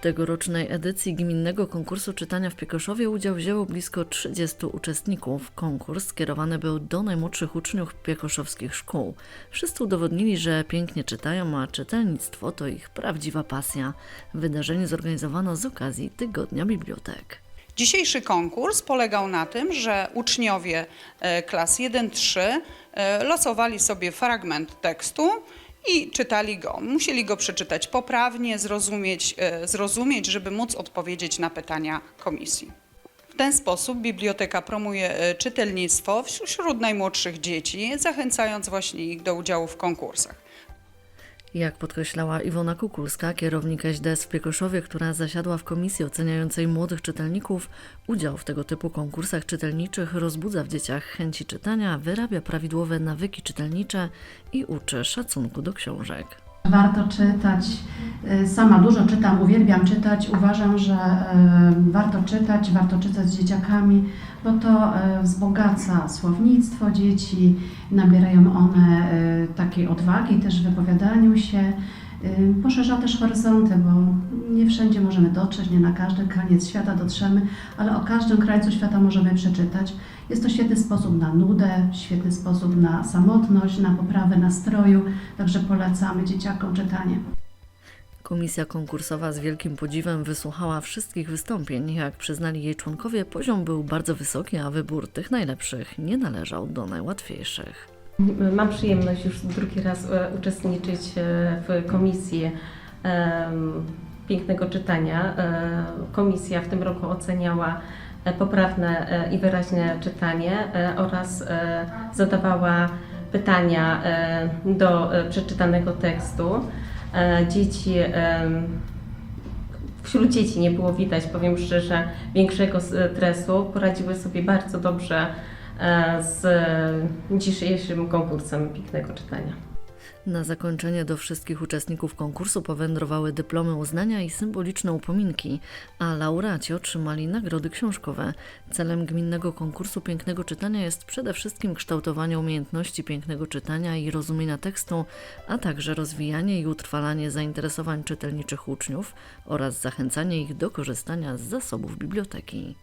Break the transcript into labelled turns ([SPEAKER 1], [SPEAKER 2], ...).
[SPEAKER 1] tegorocznej edycji gminnego konkursu czytania w Piekoszowie udział wzięło blisko 30 uczestników. Konkurs skierowany był do najmłodszych uczniów piekoszowskich szkół. Wszyscy udowodnili, że pięknie czytają, a czytelnictwo to ich prawdziwa pasja. Wydarzenie zorganizowano z okazji Tygodnia Bibliotek.
[SPEAKER 2] Dzisiejszy konkurs polegał na tym, że uczniowie e, klas 1-3 e, losowali sobie fragment tekstu i czytali go. Musieli go przeczytać poprawnie, zrozumieć, e, zrozumieć, żeby móc odpowiedzieć na pytania komisji. W ten sposób biblioteka promuje e, czytelnictwo wśród- wśród najmłodszych dzieci, zachęcając właśnie ich do udziału w konkursach.
[SPEAKER 1] Jak podkreślała Iwona Kukulska, kierownik ŚDS w Piekoszowie, która zasiadła w komisji oceniającej młodych czytelników, udział w tego typu konkursach czytelniczych rozbudza w dzieciach chęci czytania, wyrabia prawidłowe nawyki czytelnicze i uczy szacunku do książek.
[SPEAKER 3] Warto czytać. Y, Sama dużo czytam, uwielbiam czytać. Uważam, że y, warto czytać, warto czytać z dzieciakami, bo to y, wzbogaca słownictwo dzieci, nabierają one takiej odwagi też w wypowiadaniu się. Poszerza też horyzonty, bo nie wszędzie możemy dotrzeć, nie na każdy koniec świata dotrzemy, ale o każdym krańcu świata możemy przeczytać. Jest to świetny sposób na nudę, świetny sposób na samotność, na poprawę nastroju, także polecamy dzieciakom czytanie.
[SPEAKER 1] Komisja konkursowa z wielkim podziwem wysłuchała wszystkich wystąpień. Jak przyznali jej członkowie, poziom był bardzo wysoki, a wybór tych najlepszych nie należał do najłatwiejszych.
[SPEAKER 4] Mam przyjemność już drugi raz e, uczestniczyć e, w komisji pięknego czytania. E, Komisja w tym roku oceniała poprawne i wyraźne czytanie oraz zadawała pytania do przeczytanego tekstu. Dzieci Wśród dzieci nie było widać, powiem szczerze, większego stresu. Poradziły sobie bardzo dobrze z dzisiejszym konkursem pięknego czytania.
[SPEAKER 1] Na zakończenie do wszystkich uczestników konkursu powędrowały dyplomy uznania i symboliczne upominki, a laureaci otrzymali nagrody książkowe. Celem gminnego konkursu pięknego czytania jest przede wszystkim kształtowanie umiejętności pięknego czytania i rozumienia tekstu, a także rozwijanie i utrwalanie zainteresowań czytelniczych uczniów oraz zachęcanie ich do korzystania z zasobów biblioteki.